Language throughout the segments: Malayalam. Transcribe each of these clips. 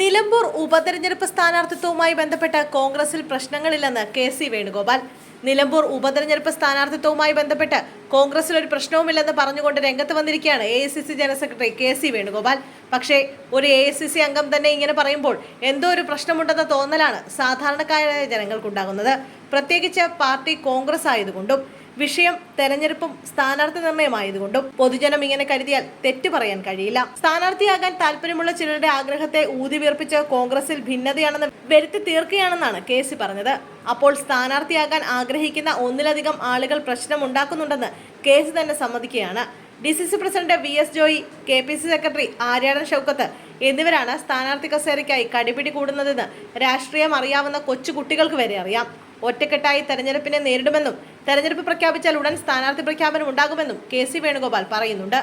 നിലമ്പൂർ ഉപതെരഞ്ഞെടുപ്പ് സ്ഥാനാർത്ഥിത്വവുമായി ബന്ധപ്പെട്ട് കോൺഗ്രസിൽ പ്രശ്നങ്ങളില്ലെന്ന് കെ സി വേണുഗോപാൽ. നിലമ്പൂർ ഉപതെരഞ്ഞെടുപ്പ് സ്ഥാനാർത്ഥിത്വവുമായി ബന്ധപ്പെട്ട് കോൺഗ്രസിൽ ഒരു പ്രശ്നവുമില്ലെന്ന് പറഞ്ഞുകൊണ്ട് രംഗത്ത് വന്നിരിക്കുകയാണ് A I C C general secretary K C Venugopal. പക്ഷേ ഒരു എ ഐ സി സി അംഗം തന്നെ ഇങ്ങനെ പറയുമ്പോൾ എന്തോ ഒരു പ്രശ്നമുണ്ടെന്ന തോന്നലാണ് സാധാരണക്കാരായ ജനങ്ങൾക്കുണ്ടാകുന്നത്. പ്രത്യേകിച്ച് പാർട്ടി കോൺഗ്രസ് ആയതുകൊണ്ടും വിഷയം തെരഞ്ഞെടുപ്പും സ്ഥാനാർത്ഥി നിർണയമായതുകൊണ്ടും പൊതുജനം ഇങ്ങനെ കരുതിയാൽ തെറ്റു പറയാൻ കഴിയില്ല. സ്ഥാനാർത്ഥിയാകാൻ താല്പര്യമുള്ള ചിലരുടെ ആഗ്രഹത്തെ ഊതിവീർപ്പിച്ച് കോൺഗ്രസിൽ ഭിന്നതയാണെന്ന് വരുത്തി തീർക്കുകയാണെന്നാണ് കെ സി പറഞ്ഞത്. അപ്പോൾ സ്ഥാനാർത്ഥിയാകാൻ ആഗ്രഹിക്കുന്ന ഒന്നിലധികം ആളുകൾ പ്രശ്നമുണ്ടാക്കുന്നുണ്ടെന്ന് കെ സി തന്നെ സമ്മതിക്കുകയാണ്. D C C president V S Joy K P C secretary Aryadan Shoukath എന്നിവരാണ് സ്ഥാനാർത്ഥി കസേരയ്ക്കായി കടിപിടി കൂടുന്നതെന്ന് രാഷ്ട്രീയം അറിയാവുന്ന കൊച്ചു കുട്ടികൾക്ക് വരെ അറിയാം. ഒറ്റക്കെട്ടായി തെരഞ്ഞെടുപ്പിനെ നേരിടുമെന്നും തെരഞ്ഞെടുപ്പ് പ്രഖ്യാപിച്ചാൽ ഉടൻ സ്ഥാനാർത്ഥി പ്രഖ്യാപനം ഉണ്ടാകുമെന്നും കെ സി വേണുഗോപാൽ പറയുന്നുണ്ട്.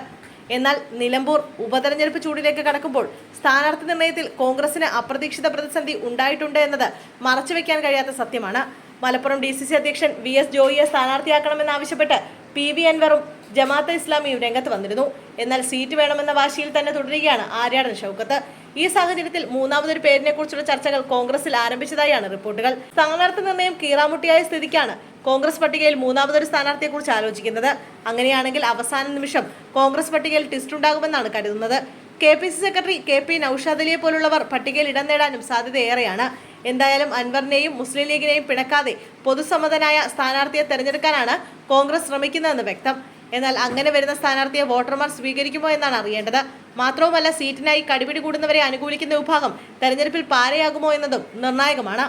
എന്നാൽ നിലമ്പൂർ ഉപതെരഞ്ഞെടുപ്പ് ചൂടിലേക്ക് കടക്കുമ്പോൾ സ്ഥാനാർത്ഥി നിർണയത്തിൽ കോൺഗ്രസിന് അപ്രതീക്ഷിത പ്രതിസന്ധി ഉണ്ടായിട്ടുണ്ട് എന്നത് മറച്ചുവെക്കാൻ കഴിയാത്ത സത്യമാണ്. മലപ്പുറം ഡി സി സി അധ്യക്ഷൻ വി എസ് ജോയിയെ സ്ഥാനാർത്ഥിയാക്കണമെന്നാവശ്യപ്പെട്ട് പി വി അൻവറും ജമാഅത്ത് ഇസ്ലാമിയും രംഗത്ത് വന്നിരുന്നു. എന്നാൽ സീറ്റ് വേണമെന്ന വാശിയിൽ തന്നെ തുടരുകയാണ് ആര്യാടൻ ഷൗക്കത്ത്. ഈ സാഹചര്യത്തിൽ മൂന്നാമതൊരു പേരിനെ കുറിച്ചുള്ള ചർച്ചകൾ കോൺഗ്രസിൽ ആരംഭിച്ചതായാണ് റിപ്പോർട്ടുകൾ. സ്ഥാനാർത്ഥി നിർണയം കീറാമുട്ടിയായ സ്ഥിതിക്കാണ് കോൺഗ്രസ് പട്ടികയിൽ മൂന്നാമതൊരു സ്ഥാനാർത്ഥിയെക്കുറിച്ച് ആലോചിക്കുന്നത്. അങ്ങനെയാണെങ്കിൽ അവസാന നിമിഷം കോൺഗ്രസ് പട്ടികയിൽ ടിസ്റ്റ് ഉണ്ടാകുമെന്നാണ് കരുതുന്നത്. K P C secretary K P Noushad അലിയെ പോലുള്ളവർ പട്ടികയിൽ ഇടം നേടാനും സാധ്യതയേറെയാണ്. എന്തായാലും അൻവറിനെയും മുസ്ലിം ലീഗിനെയും പിണക്കാതെ പൊതുസമ്മതനായ സ്ഥാനാർത്ഥിയെ തെരഞ്ഞെടുക്കാനാണ് കോൺഗ്രസ് ശ്രമിക്കുന്നതെന്ന് വ്യക്തം. എന്നാൽ അങ്ങനെ വരുന്ന സ്ഥാനാർത്ഥിയെ വോട്ടർമാർ സ്വീകരിക്കുമോ എന്നാണ് അറിയേണ്ടത്. മാത്രവുമല്ല സീറ്റിനായി കടിപിടി കൂടുന്നവരെ അനുകൂലിക്കുന്ന വിഭാഗം തെരഞ്ഞെടുപ്പിൽ പാരയാകുമോ എന്നതും നിർണായകമാണ്.